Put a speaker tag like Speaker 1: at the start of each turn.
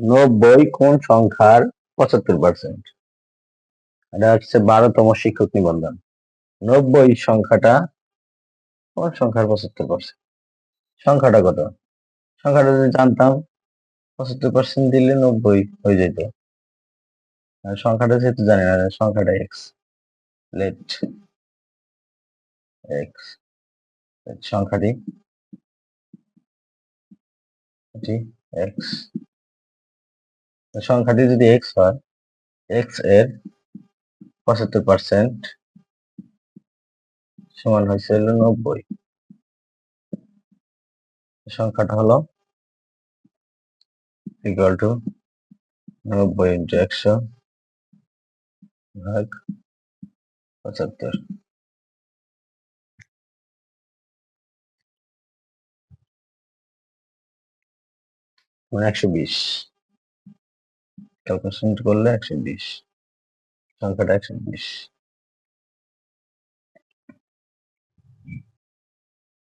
Speaker 1: নব্বই কোন সংখ্যার পঁচাত্তর পার্সেন্ট এটা হচ্ছে বারোতম শিক্ষক নিবন্ধন। নব্বই সংখ্যাটা কোন সংখ্যার পঁচাত্তর পার্সেন্ট সংখ্যাটা কত? সংখ্যাটা যদি জানতাম, পঁচাত্তর পার্সেন্ট দিলে নব্বই হয়ে যেত। সংখ্যাটা যেহেতু জানি না সংখ্যাটা এক্স লেট এক্স সংখ্যাটি এক্স সংখ্যাটি যদি এক্স হয় এক্সের পঁচাত্তর পার্সেন্ট সমান হয়েছে হলো নব্বই। সংখ্যাটা হলো ইকুয়াল টু নব্বই ইন্টু একশো ভাগ পঁচাত্তর। মানে একশো বিশ। ক্যালকুলেশন করলে একশো বিশ সংখ্যাটা একশো বিশ।